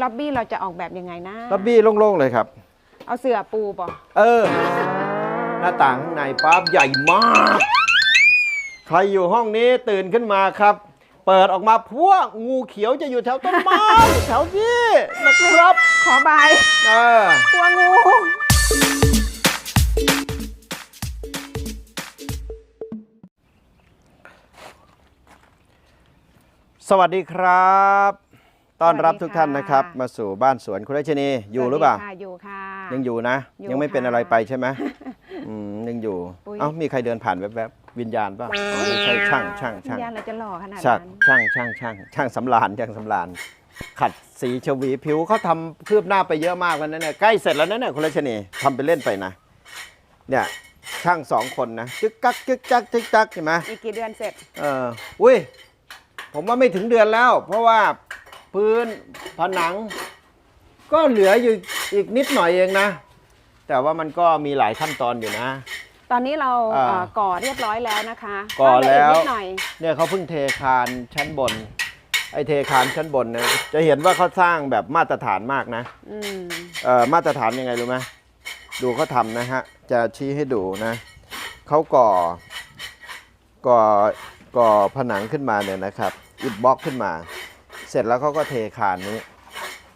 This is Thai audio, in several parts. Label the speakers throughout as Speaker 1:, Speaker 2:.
Speaker 1: ล็อบบี้เราจะออกแบบยังไงนะ
Speaker 2: ล็อบบี้โล่งๆเลยครับ
Speaker 1: เอาเสื่อปูป่ะ
Speaker 2: เออ หน้าต่างข้างในปั๊บใหญ่มาก ใครอยู่ห้องนี้ตื่นขึ้นมาครับ เปิดออกมาพวกงูเขียวจะอยู่แถวต้นไม้แถวนี้นะครับ
Speaker 1: ขอบาย
Speaker 2: เออ
Speaker 1: กลัวงู
Speaker 2: สวัสดีครับ ต้อนรับทุกท่านนะครับ มาสู่บ้านสวนคุณรัชนีอยู่หรือเปล่า
Speaker 1: สวัสดีค่ะอยู่ค่ะ
Speaker 2: ยังอยู่นะ
Speaker 1: อยู่
Speaker 2: ยังไม่เป็น
Speaker 1: ค่ะ
Speaker 2: อะไรไปใช่ไหมอืมยังอยู่
Speaker 1: อุ๊ย
Speaker 2: เอ้ามีใครเดินผ่านแวบๆวิญญาณป่ะอ๋อไม่ใช่ช่างช่างช่าง
Speaker 1: วิญญาณเราจะหล่อขนาด
Speaker 2: ช่าง
Speaker 1: นั้น
Speaker 2: ช่างช่างช่างช่างสำรานช่างสำรานขัดสีชวีผิวเขาทำคืบหน้าไปเยอะมากแล้วนะเนี่ยใกล้เสร็จแล้วนะเนี่ยคุณรัชนีทำไปเล่นไปนะ เนี่ยช่างสองคนนะจึกกักจึกจักจึกจักใช่ไหม
Speaker 1: อีกกี่เดือนเสร็จ
Speaker 2: เอออุ้ยผมว่าไม่ถึงเดือนแล้ว เพราะว่า พื้นผนัง ก็เหลืออยู่อีกนิดหน่อยเองนะ แต่ว่ามันก็มีหลายขั้นตอนอยู่นะ
Speaker 1: ตอนนี้เรา
Speaker 2: อ่า
Speaker 1: เอ่อก่อเรียบร้อยแล้วนะคะ
Speaker 2: ก่อแล้ว
Speaker 1: เหกนิดหน่อย
Speaker 2: เนี่ยเขาเพิ่งเทคานชั้นบน ไอเทคานชั้นบนเนี่ยจะเห็นว่าเขาสร้างแบบมาตรฐานมากนะ
Speaker 1: อืม
Speaker 2: เอ่อมาตรฐานยังไงรู้ไหมดูเขาทำนะฮะ จะชี้ให้ดูนะ เขาก่อ ก่อ ก่อผนังขึ้นมาเนี่ยนะครับ อิฐบล็อกขึ้นมา เสร็จแล้วเขาก็เทคานนี้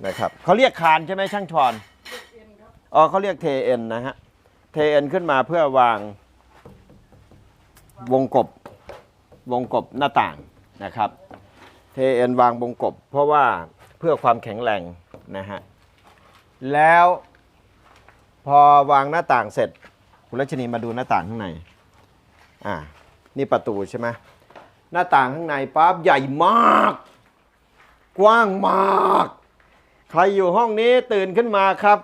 Speaker 2: นะครับเขาเรียกคานใช่ไหมช่างชอนอ๋อเขาเรียกเทเอ็นนะฮะเทเอ็นขึ้นมาเพื่อวางวงกบวงกบหน้าต่างนะครับเทเอ็นวางวงกบ เพราะว่าเพื่อความแข็งแรงนะฮะแล้วพอวางหน้าต่างเสร็จ คุณรัชนีมาดูหน้าต่างข้างในอ่านี่ประตูใช่ไหมหน้าต่างข้างในปั๊บใหญ่มาก กว้างมาก ใครอยู่ห้องนี้ตื่นขึ้นมาครับ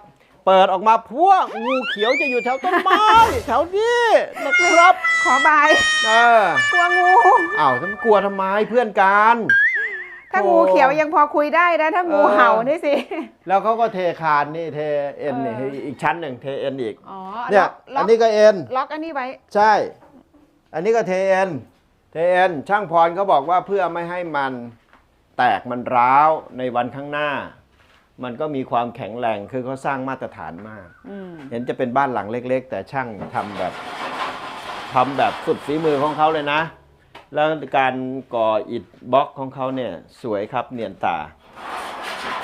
Speaker 2: เปิดออกมาพวกงูเขียวจะอยู่แถวต้นไม้ แถวนี้นะครับ
Speaker 1: ขอบาย
Speaker 2: เออก
Speaker 1: ลัวงู
Speaker 2: อ้าวทำกลัวทำไมเพื่อนกัน
Speaker 1: ถ้า
Speaker 2: โอ้
Speaker 1: งูเขียวยังพอคุยได้นะถ้างู
Speaker 2: เออ
Speaker 1: เห่านี่สิ
Speaker 2: แล้วเขาก็เทคานนี่เทเอ็นนี่
Speaker 1: เออ
Speaker 2: อีกชั้นหนึ่งเทเอ็นอีก
Speaker 1: อ๋อ
Speaker 2: เนี่ย
Speaker 1: ล็
Speaker 2: อั
Speaker 1: อก
Speaker 2: นนี้ก็เอ็น
Speaker 1: ล็อกอันนี้ไว้
Speaker 2: ใช่ อันนี้ก็เทเอ็นเทเอ็นช่างพรเขาบอกว่าเพื่อไม่ให้มัน แตกมันร้าวในวันข้างหน้า มันก็มีความแข็งแรงคือเขาสร้างมาตรฐานมาก
Speaker 1: อืม
Speaker 2: เห็นจะเป็นบ้านหลังเล็ก ๆ แต่ช่างทำแบบทำแบบสุดฝีมือของเขาเลยนะ แล้วการก่ออิฐบล็อกของเขาเนี่ยสวยครับเนียนตา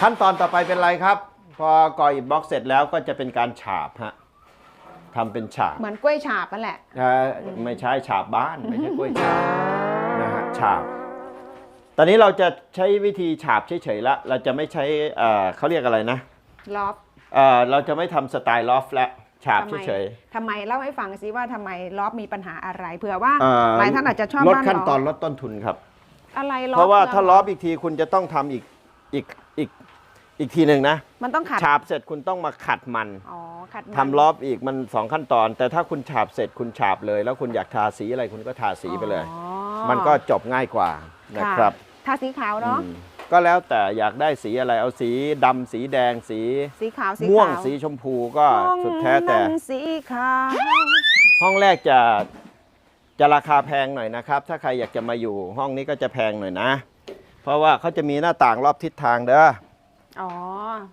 Speaker 2: ขั้นตอนต่อไปเป็นอะไรครับ พอก่ออิฐบล็อกเสร็จแล้วก็จะเป็นการฉาบฮะทำเป็นฉาบ
Speaker 1: เหมือนกล้วยฉาบนั่นแหละ
Speaker 2: เอ่อไม่ใช่ฉาบบ้านไม่ใช่กล้วยฉาบนะฮะฉาบ ตอนนี้เราจะใช้วิธีฉาบเฉยๆละ เราจะไม่ใช้เอ่อเขาเรียกอะไรนะ
Speaker 1: ล็อก
Speaker 2: เอ่อเราจะไม่ทำสไตล์ลอฟและฉาบ
Speaker 1: ทำไม
Speaker 2: เฉย
Speaker 1: ทำไมเล่าให้ฟังสิว่าทำไมล็อกมีปัญหาอะไรเผื่อว่า
Speaker 2: ๆเอ่อ
Speaker 1: หลายท่านอาจจะชอบ
Speaker 2: ลด
Speaker 1: บ้าน
Speaker 2: ขั้นตอน
Speaker 1: ล็อก
Speaker 2: ลดต้นทุนครับ
Speaker 1: อะไรล็อก
Speaker 2: เพราะว่าถ้า
Speaker 1: แล้
Speaker 2: อฟอีกทีคุณจะต้องทำอีกอีกอีกอีกทีหนึ่งนะ
Speaker 1: มันต้องขัด
Speaker 2: ฉาบเสร็จคุณต้องมาขัดมัน
Speaker 1: อ๋อขัดมัน
Speaker 2: ทำล้อฟอีกมันสองขั้นตอน แต่ถ้าคุณฉาบเสร็จคุณฉาบเลย แล้วคุณอยากทาสีอะไรคุณก็ทาสีไปเลย
Speaker 1: อ๋อ
Speaker 2: มันก็จบง่ายกว่านะครับ
Speaker 1: ทาสีขาวเนาะ
Speaker 2: อืมก็แล้วแต่อยากได้สีอะไรเอาสีดำสีแดงสี
Speaker 1: สีขาวสี
Speaker 2: ม่วง
Speaker 1: ขาว
Speaker 2: สีชมพูก็
Speaker 1: ห้อง
Speaker 2: สุดแท้แต่
Speaker 1: นั้นสีขาว
Speaker 2: ห้องแรกจะจะราคาแพงหน่อยนะครับ ถ้าใครอยากจะมาอยู่ห้องนี้ก็จะแพงหน่อยนะ เพราะว่าเขาจะมีหน้าต่างรอบทิศทางเด้อ
Speaker 1: อ๋อ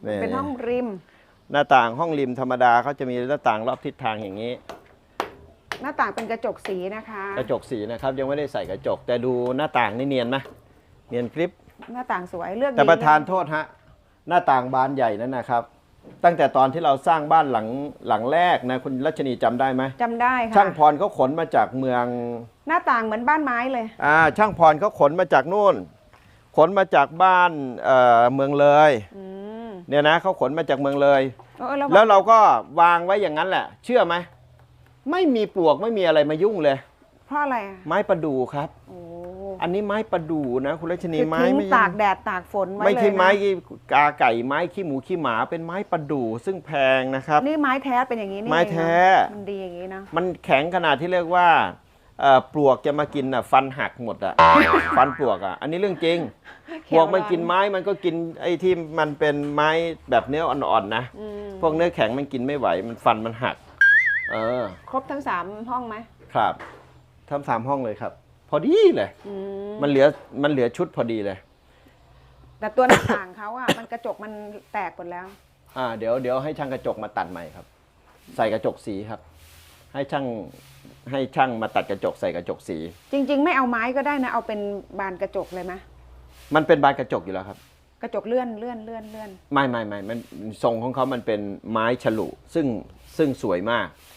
Speaker 2: นี่
Speaker 1: เป็นห้องริม
Speaker 2: หน้าต่างห้องริมธรรมดาเขาจะมีหน้าต่างรอบทิศทางอย่างนี้
Speaker 1: หน้าต่างเป็นกระจกสีนะคะ
Speaker 2: กระจกสีนะครับยังไม่ได้ใส่กระจก แต่ดูหน้าต่างนี่เนียนไหม เนียนกริป
Speaker 1: หน้าต่างสวยเลือก
Speaker 2: แต่
Speaker 1: ดี
Speaker 2: ประธานโทษฮะ หน้าต่างบานใหญ่นั่นนะครับ ตั้งแต่ตอนที่เราสร้างบ้านหลังหลังแรกนะคุณรัชนีจำได้ไหม
Speaker 1: จำได้ค่ะ
Speaker 2: ช่างพรเขาขนมาจากเมือง
Speaker 1: หน้าต่างเหมือนบ้านไม้เลย
Speaker 2: อ่าช่างพรเขาขนมาจากนู่น ขนมาจากบ้านเอ่อเมืองเลย
Speaker 1: อืม
Speaker 2: เนี่ยนะเขาขนมาจากเมืองเลย
Speaker 1: เออแล้ว
Speaker 2: แล้วเราก็วางไว้อย่างนั้นแหละ เชื่อไหมไม่มีปลวกไม่มีอะไรมายุ่งเลย
Speaker 1: เพราะอะไรอะ
Speaker 2: ไม้ประดู่ครับ
Speaker 1: โอ้
Speaker 2: อันนี้ไม้ประดู่นะ คุณรัชนี
Speaker 1: คือ
Speaker 2: ไม้
Speaker 1: ทิ้ง
Speaker 2: ไม่
Speaker 1: ตากแดดตากฝนไว้
Speaker 2: ไม่
Speaker 1: เลย
Speaker 2: ใช่
Speaker 1: นะ
Speaker 2: ไม้กาไก่ไม้ขี้หมูขี้หมา เป็นไม้ประดู่ซึ่งแพงนะครับ
Speaker 1: นี่ไม้แท้เป็นอย่างนี้นี่
Speaker 2: ไม้
Speaker 1: เองนะ
Speaker 2: แท้
Speaker 1: มันดีอย่างนี้นะ
Speaker 2: มันแข็งขนาดที่เรียกว่าเอ่อปลวกจะมากินอะฟันหักหมดอะ ฟันปลวกอะ อันนี้เรื่องจริง
Speaker 1: เขี
Speaker 2: ป
Speaker 1: ยว
Speaker 2: ลวกมันกิน
Speaker 1: ร้อน
Speaker 2: ไม้มันก็กินไอ้ที่มันเป็นไม้แบบเนื้ออ่อนๆนะ
Speaker 1: อืม
Speaker 2: พวกเนื้อแข็งมันกินไม่ไหว มันฟันมันหัก เออ
Speaker 1: ครบทั้งสามห้องไหม
Speaker 2: ครับทำสามห้องเลยครับ พอดีเลย
Speaker 1: อืม
Speaker 2: มันเหลือมันเหลือชุดพอดีเลย
Speaker 1: แต่ตัวหน้าต่างเขาอะ มันกระจกมันแตกหมดแล้ว
Speaker 2: อ่าเดี๋ยวเดี๋ยวให้ช่างกระจกมาตัดใหม่ครับ ใส่กระจกสีครับ ให้ช่างให้ช่างมาตัดกระจกใส่กระจกสี
Speaker 1: จริง ๆ ไม่เอาไม้ก็ได้นะ เอาเป็นบานกระจกเลยไหม
Speaker 2: มันเป็นบานกระจกอยู่แล้วครับ
Speaker 1: กระจกเลื่อนเลื่อนเลื่อนเลื่อน
Speaker 2: ไม่ไม่ไม่มันทรงของเขามันเป็นไม้ฉลุซึ่งซึ่งสวยมากแ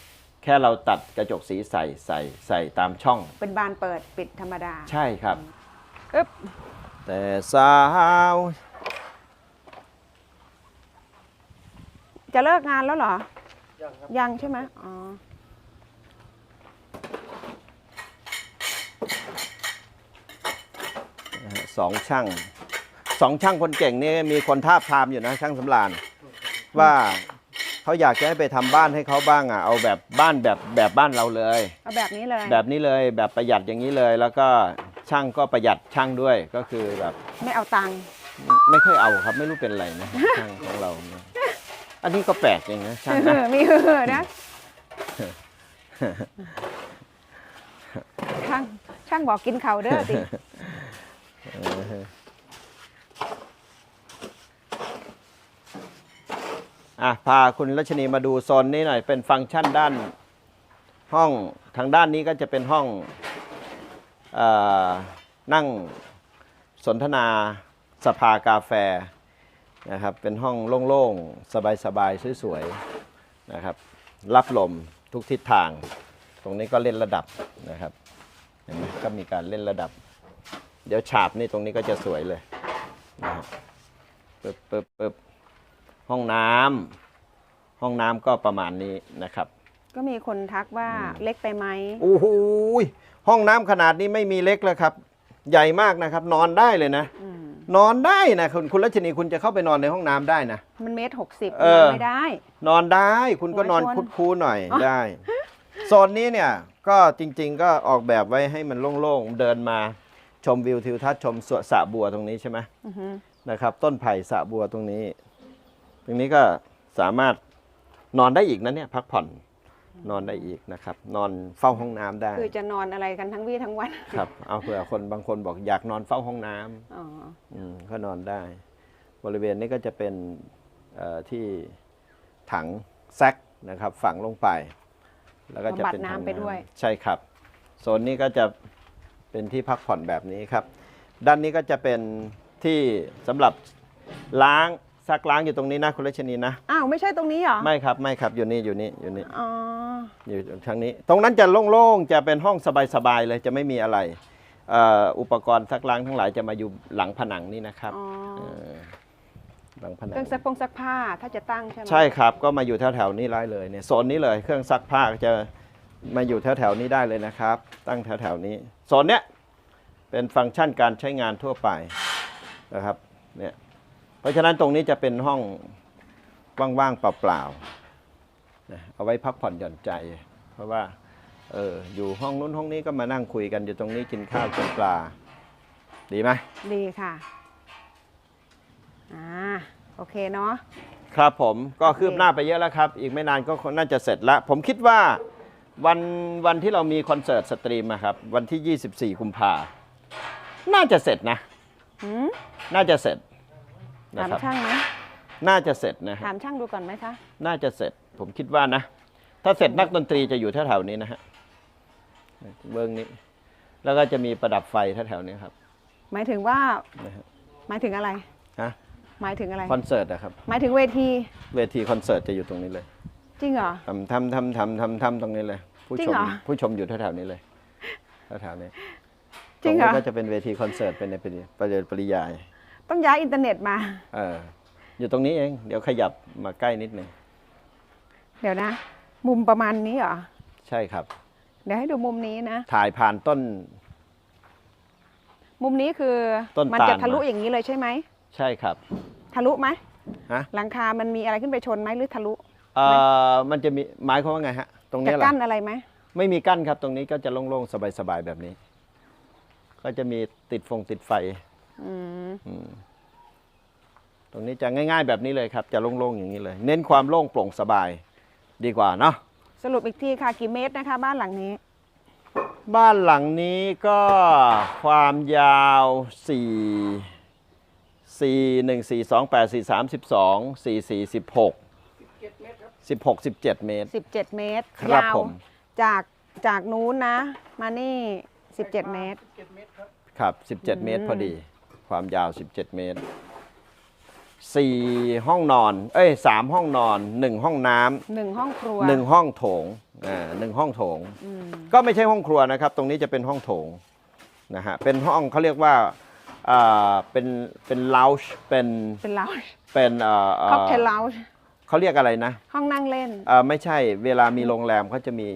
Speaker 2: ค่เราตัดกระจกสีใส่ใส่ใส่ตามช่อง
Speaker 1: เป็นบานเปิดปิดธรรมดา
Speaker 2: ใช่ครับ
Speaker 1: อึ๊บ
Speaker 2: แต่สาว
Speaker 1: จะเลิกงานแล้วเหรอ
Speaker 3: ยังครับ
Speaker 1: ยังใช่ไหมอ๋อ
Speaker 2: นะฮะสองช่างสองช่างคนเก่งนี่มีคนท่าบทามอยู่นะช่างสำรานว่า เขาอยากจะให้ไปทำบ้านให้เขาบ้างอะเอาแบบบ้านแบบแบบบ้านเราเลย
Speaker 1: เอาแบบนี้เลย
Speaker 2: แบบนี้เลยแบบประหยัดอย่างนี้เลย แล้วก็ช่างก็ประหยัดช่างด้วยก็คือแบบ
Speaker 1: ไม่เอาตังค์
Speaker 2: ไม่ค่อยเอาครับไม่รู้เป็นอะไรนะ ช่างของเราเนี่ยอันนี้ก็แปลกเองนะช่างนะ
Speaker 1: มีเหือนะช่างช่างบอกกินเขาวเด้อติ
Speaker 2: อะพาคุณรัชนีมาดูโซนนี้หน่อยเป็นฟังก์ชันด้านห้องทางด้านนี้ก็จะเป็นห้องออนั่งสนทนาสภากาแฟนะครับเป็นห้องโล่งๆ สบายๆ สวยๆนะครับรับลมทุกทิศทาง ตรงนี้ก็เล่นระดับนะครับเห็นไหมก็มีการเล่นระดับ เดี๋ยวฉาบนี่ตรงนี้ก็จะสวยเลยนะครับปึ๊บปึ๊บปึ๊บ ห้องน้ำห้องน้ำก็ประมาณนี้นะครับ
Speaker 1: ก็มีคนทักว่าเล็กไปไหม
Speaker 2: โอ้โหยห้องน้ำขนาดนี้ไม่มีเล็กแล้วครับ ใหญ่มากนะครับ นอนได้เลยนะ
Speaker 1: อืม
Speaker 2: นอนได้นะคุณคุณรัชนีคุณจะเข้าไปนอนในห้องน้ำได้นะ
Speaker 1: มันเมตรหกสิบ
Speaker 2: เออ
Speaker 1: ไม่ได้
Speaker 2: นอนได้คุณก็นอน
Speaker 1: หัวชน
Speaker 2: คุดคูหน่อยได้ โซนนี้เนี่ยก็จริง ๆ ก็ออกแบบไว้ให้มันโล่งๆ เดินมาชมวิวทิวทัศน์ชมสวนสระบัวตรงนี้ใช่ไหม
Speaker 1: อือฮึ
Speaker 2: นะครับ ต้นไผ่สระบัวตรงนี้ ตรงนี้ก็สามารถนอนได้อีกนะเนี่ยพักผ่อนนอนได้อีกนะครับ นอนเฝ้าห้องน้ำได้
Speaker 1: คือจะนอนอะไรกันทั้งวี่ทั้งวัน
Speaker 2: ครับ เอาเผื่อคนบางคนบอกอยากนอนเฝ้าห้องน้ำ
Speaker 1: อ๋อ
Speaker 2: อืมก็นอนได้ บริเวณนี้ก็จะเป็นเอ่อที่ถังแซกนะครับ ฝังลงไป แล้วก็จะเป็น
Speaker 1: บำบัดน้ำ
Speaker 2: ถัง
Speaker 1: ไปด้วย
Speaker 2: ใช่ครับโซนนี้ก็จะเป็นที่พักผ่อนแบบนี้ครับ ด้านนี้ก็จะเป็นที่สำหรับล้าง ซักล้างอยู่ตรงนี้นะคุณเลชนีนะ
Speaker 1: อ้าว ไม่ใช่ตรงนี้เหรอ
Speaker 2: ไม่ครับไม่ครับอยู่นี่อยู่นี่อยู่นี่
Speaker 1: อ๋อ
Speaker 2: อยู่ทางนี้ ตรงนั้นจะโล่งๆ จะเป็นห้องสบายๆเลยจะไม่มีอะไรเอ่ออุปกรณ์ซักล้างทั้งหลายจะมาอยู่หลังผนังนี่นะครับ
Speaker 1: อ๋อ
Speaker 2: เออหลังผนั
Speaker 1: เครื่องงซักพงซักผ้าถ้าจะตั้งใช่ไหม
Speaker 2: ใช่ครับก็มาอยู่แถวๆนี้ได้เลยเนี่ยโซนนี้เลยเครื่องซักผ้าก็จะมาอยู่แถวๆนี้ได้เลยนะครับ ตั้งแถวๆนี้โซนเนี้ยเป็นฟังก์ชันการใช้งานทั่วไปนะครับเนี่ย เพราะฉะนั้นตรงนี้จะเป็นห้องว่างๆเปล่าๆนะเอาไว้พักผ่อนหย่อนใจ เพราะว่าเอออยู่ห้องนู้นห้องนี้ก็มานั่งคุยกันอยู่ตรงนี้กินข้าวกินปลา ดีไหม
Speaker 1: ดีค่ะอ่าโอเคเนาะ
Speaker 2: ครับผมก็
Speaker 1: โอเค
Speaker 2: คืบหน้าไปเยอะแล้วครับ อีกไม่นานก็คงน่าจะเสร็จแล้วผมคิดว่าวันวันที่เรามีคอนเสิร์ตสตรีมอะครับ วันที่ 24กุมภาน่าจะเสร็จนะ
Speaker 1: หืม
Speaker 2: น่าจะเสร็จ นะ
Speaker 1: ถาม
Speaker 2: ครับ
Speaker 1: ช่างไหม
Speaker 2: น่าจะเสร็จนะฮะ
Speaker 1: ถามช่างดูก่อนไหมคะ
Speaker 2: น่าจะเสร็จ ผมคิดว่านะ ถ้าเสร็จนักดนตรีจะอยู่แถวๆนี้นะฮะเบื้องนี้ แล้วก็จะมีประดับไฟแถวๆนี้ครับ
Speaker 1: หมายถึงว่า
Speaker 2: นะฮะ
Speaker 1: หมายถึงอะไร
Speaker 2: ฮะ
Speaker 1: หมายถึงอะไร
Speaker 2: คอนเสิร์ตนะครับ
Speaker 1: หมายถึงเวที
Speaker 2: เวทีคอนเสิร์ตจะอยู่ตรงนี้เลย
Speaker 1: จริงเหรอ
Speaker 2: ทำทำทำทำทำทำตรงนี้เลย ผู้
Speaker 1: จริ
Speaker 2: ช
Speaker 1: ง
Speaker 2: ม
Speaker 1: เหรอ
Speaker 2: ผู้ชมอยู่แถวๆนี้เลยแถวๆนี้
Speaker 1: จริงเหรอ
Speaker 2: ตนี้ก็จะเป็นเวทีคอนเสิร์ตเป็นในปริปริปริยาย
Speaker 1: ต้องย้ายอินเทอร์เน็ตมา
Speaker 2: เอออยู่ตรงนี้เอง เดี๋ยวขยับมาใกล้นิดหนึ่ง
Speaker 1: เดี๋ยวนะ มุมประมาณนี้เหรอ
Speaker 2: ใช่ครับ
Speaker 1: เดี๋ยวให้ดูมุมนี้นะ
Speaker 2: ถ่ายผ่านต้น
Speaker 1: มุมนี้คือ
Speaker 2: ต้น
Speaker 1: มั
Speaker 2: ตาล
Speaker 1: จะทะลุ
Speaker 2: มา
Speaker 1: อย่างนี้เลยใช่ไหม
Speaker 2: ใช่ครับ
Speaker 1: ทะลุไหม
Speaker 2: ฮะ
Speaker 1: หลังคา มันมีอะไรขึ้นไปชนไหมหรือทะลุ
Speaker 2: เอ่อมันจะมีหมายความว่าไงฮะ ตรง
Speaker 1: จะ
Speaker 2: นี้แหละ
Speaker 1: กั้นอะไรไหม
Speaker 2: ไม่มีกั้นครับ ตรงนี้ก็จะโล่งๆ สบายๆ แบบนี้ ก็จะมีติดฟงติดไฟ
Speaker 1: อืม
Speaker 2: อืม ตรงนี้จะง่าย ๆ แบบนี้เลยครับ จะโล่งๆอย่างนี้เลย เน้นความโล่งโปร่งสบายดีกว่าเนาะ
Speaker 1: สรุปอีกทีค่ะกี่เมตรนะคะ บ้านหลังนี้
Speaker 2: บ้านหลังนี้ก็ความยาว4 4 1 4 2 8 4 3 12 4 4 16 16 17 เมตร
Speaker 1: 17 เมตร
Speaker 2: ครับ
Speaker 1: ยาว
Speaker 2: ผม
Speaker 1: จากจากนู้นนะ มานี่ 17 เมตร
Speaker 2: ครับ 17 เมตรพอดี ความยาว 17 เมตร 4 ห้องนอน เอ้ย3ห้องนอน 1 ห้องน้ำ
Speaker 1: หนึ่งห้องครัว
Speaker 2: หนึ่งห้องโถงอ่าหนึ่งห้องโถง
Speaker 1: อืม
Speaker 2: ก็ไม่ใช่ห้องครัวนะครับ ตรงนี้จะเป็นห้องโถงนะฮะ เป็นห้องเขาเรียกว่าอ่าเป็น เป็นลาวช์เป็น
Speaker 1: เป็นเลา
Speaker 2: เป็นเอ่อ
Speaker 1: ค็อกเทลเลา
Speaker 2: เขาเรียกอะไรนะ
Speaker 1: ห้องนั่งเล่น
Speaker 2: เอ่อไม่ใช่ เวลามีโรงแรมเขาจะมี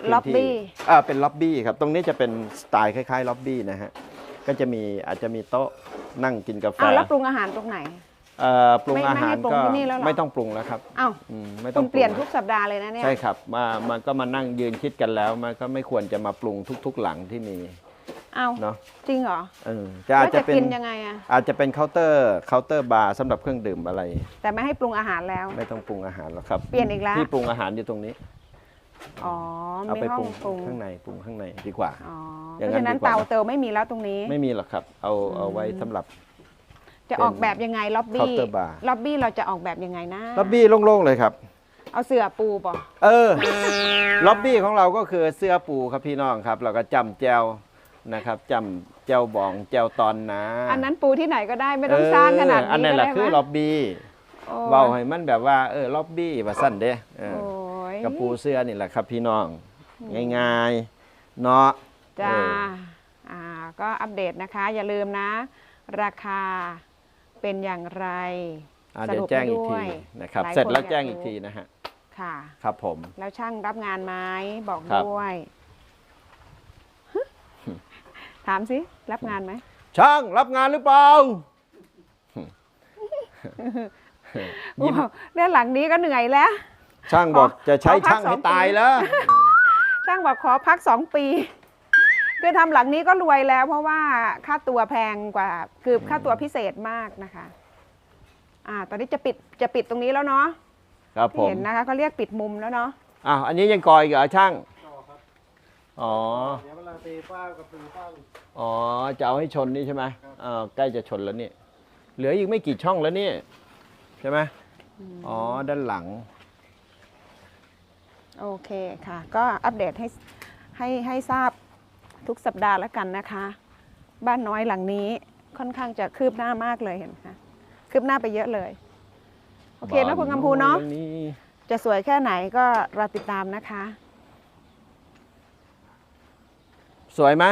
Speaker 2: พื้นที่
Speaker 1: ล็อบบี้
Speaker 2: อ่าเป็นล็อบบี้ครับ ตรงนี้จะเป็นสไตล์คล้ายๆล็อบบี้นะฮะ ก็จะมีอาจจะมีโต๊ะนั่งกินกาแฟ
Speaker 1: อ้าวแล้วปรุงอาหารตรงไหน
Speaker 2: เอ่อปรุง
Speaker 1: ไม่
Speaker 2: อาหาร
Speaker 1: ไม่ให้ปรุง
Speaker 2: ก็
Speaker 1: ที่นี่แล้วเหรอ
Speaker 2: ไม่ต้องปรุงแล้วครับ
Speaker 1: อ้าว
Speaker 2: อืมไม่ต้อ
Speaker 1: คุ
Speaker 2: ง
Speaker 1: ณเปลี่ยน
Speaker 2: รุง
Speaker 1: ทุกสัปดาห์เลยนะเนี่ย
Speaker 2: ใช่ครับมามันก็มานั่งยืนคิดกันแล้ว มันก็ไม่ควรจะมาปรุงทุก ๆ หลังที่มี
Speaker 1: อ้าว
Speaker 2: เนาะ
Speaker 1: จริงเหรอ
Speaker 2: เออจะอาจ
Speaker 1: แล้ว
Speaker 2: จะ
Speaker 1: จะ
Speaker 2: เป็น
Speaker 1: กินยังไงอะ
Speaker 2: อาจจะเป็นเคาน์เตอร์เคาน์เตอร์บาร์สำหรับเครื่องดื่มอะไร
Speaker 1: แต่ไม่ให้ปรุงอาหารแล้ว
Speaker 2: ไม่ต้องปรุงอาหารหรอกครับ
Speaker 1: เปลี่ยนอีกแล้ว
Speaker 2: ที่ปรุงอาหารอยู่ตรงนี้
Speaker 1: อ๋อ
Speaker 2: เอา
Speaker 1: มี
Speaker 2: ไป
Speaker 1: ห้อ
Speaker 2: ปรุ
Speaker 1: ง
Speaker 2: ง
Speaker 1: ปรุง
Speaker 2: ข้างในปรุงข้างในดีกว่า
Speaker 1: อ๋อ
Speaker 2: อ
Speaker 1: เพ
Speaker 2: ย่าง
Speaker 1: ราะ
Speaker 2: นั้น
Speaker 1: ฉะนั้น
Speaker 2: ดีกว่า
Speaker 1: เตาเตาไม่มีแล้วตรงนี้
Speaker 2: ไม่มีหรอกครับ เอาเอาไว้สำหรับ
Speaker 1: จะออกแบบยังไงล็อบบี้
Speaker 2: Counter bar
Speaker 1: ล็อบบี้เราจะออกแบบยังไงนะ
Speaker 2: ล็อบบี้โล่งๆเลยครับ
Speaker 1: เอาเสื่อปูป่ะ
Speaker 2: เออล็อบบี้ของเราก็คือเสื้อปูครับพี่น้องครับ เราก็จำแจวนะครับจำแจวบองแจวตอนนะ
Speaker 1: อันนั้นปูที่ไหนก็ได้ไม่ต้องสร้างขนาด
Speaker 2: เอออัน
Speaker 1: นี้
Speaker 2: นั้น
Speaker 1: ก็
Speaker 2: แหละ
Speaker 1: ได้
Speaker 2: คือ
Speaker 1: ไหม
Speaker 2: ล็อบบี้
Speaker 1: โอ้
Speaker 2: เบาให้มันแบบว่าเออล็อบบี้ว่าสั้นเด้เออ
Speaker 1: โอ้ ย
Speaker 2: กับปูเสื้อนี่แหละครับพี่น้อง ง่ายๆ เนาะ
Speaker 1: จ้า
Speaker 2: เออ
Speaker 1: อ่าก็อัปเดตนะคะ อย่าลืมนะ ราคาเป็นอย่างไร
Speaker 2: อะเดี๋ยวแจ้งอีกที
Speaker 1: ให้ด้วย
Speaker 2: นะครับ
Speaker 1: หาย
Speaker 2: เสร็จแล้ว
Speaker 1: คน
Speaker 2: แจ้ง
Speaker 1: ยา
Speaker 2: อีกทีนะฮะ
Speaker 1: ค่ะ
Speaker 2: ครับผม
Speaker 1: แล้วช่างรับงานไหมบอก
Speaker 2: ครับ
Speaker 1: ด้วย ถามสิ รับงานไหม
Speaker 2: ช่างรับงานหรือเปล่ายิ้ม
Speaker 1: โอ้เนี่ยหลังนี้ก็เหนื่อยแล้ว
Speaker 2: ช่างบอก
Speaker 1: ขอ
Speaker 2: จะใช้
Speaker 1: ขอพัก
Speaker 2: ช่าง
Speaker 1: สอ
Speaker 2: ให้
Speaker 1: ง
Speaker 2: ตาย
Speaker 1: ปี
Speaker 2: แล้ว
Speaker 1: ช่างบอกขอพักสองปีคือทำหลังนี้ก็รวยแล้ว เพราะว่าค่าตัวแพงกว่าคือค่าตัวพิเศษมากนะคะ อ่า ตอนนี้จะปิดจะปิดตรงนี้แล้วเนาะ
Speaker 2: ครับผ
Speaker 1: ที่
Speaker 2: ม
Speaker 1: เห็นนะคะเขาเรียกปิดมุมแล้วเนาะ
Speaker 2: อ้าวอันนี้ยังกอยอีกเหรอช่างอ๋อ
Speaker 3: เดี๋ยวเวลาตีฟ้ากับตีฟ้า
Speaker 2: อ๋อจะเอาให้ชนนี่ใช่ไหมอ่าใกล้จะชนแล้วนี่เหลืออีกไม่กี่ช่องแล้วนี่ใช่ไหมอ๋อด้านหลัง
Speaker 1: โอเคค่ะ ก็อัปเดตให้ให้ให้ทราบทุกสัปดาห์แล้วกันนะคะ บ้านน้อยหลังนี้ค่อนข้างจะคืบหน้ามากเลยเห็นไหมคะคืบหน้าไปเยอะเลย โอเคนะคุณกำพูเนาะ
Speaker 2: บ้อยหลังนี้
Speaker 1: จะสวยแค่ไหนก็รอติดตามนะคะ
Speaker 2: สวยไหม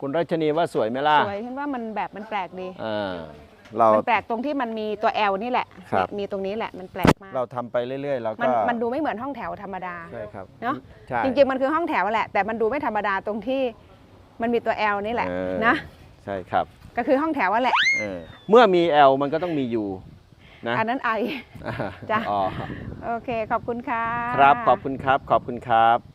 Speaker 2: คุณรัชนีว่าสวยไหมล่ะ
Speaker 1: สวยเห็นว่ามันแบบมันแปลกดี
Speaker 2: อ่า เรา
Speaker 1: มันแปลกตรงที่มันมีตัว L นี่แหละ
Speaker 2: ครับ
Speaker 1: มีตรงนี้แหละมันแปลกมาก
Speaker 2: เราทำไปเรื่อยๆแล้ว
Speaker 1: มัน
Speaker 2: ก็
Speaker 1: มันดูไม่เหมือนห้องแถวธรรมดา
Speaker 2: ใช่ครับ
Speaker 1: เนอะ
Speaker 2: ใช่
Speaker 1: จริงๆมันคือห้องแถวแหละ แต่มันดูไม่ธรรมดาตรงที่มันมีตัว L นี่แหละ
Speaker 2: เออ
Speaker 1: นะ
Speaker 2: ใช่ครับ
Speaker 1: ก็คือห้องแถวนั่นแหละ
Speaker 2: เออเมื่อมี L มันก็ต้องมี U นะ
Speaker 1: อันนั้นไอ
Speaker 2: อ่า
Speaker 1: จ้ะ
Speaker 2: อ๋อ
Speaker 1: โอเค ขอบคุณค่ะ
Speaker 2: ครับขอบคุณครับขอบคุณครับ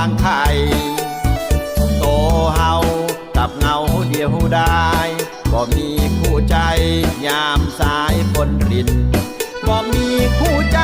Speaker 2: า
Speaker 4: งไข่โตเฮากับเงาเดียวได้บ่มีคู่ใจยามสายฝนรินบ่มีคู่ใจ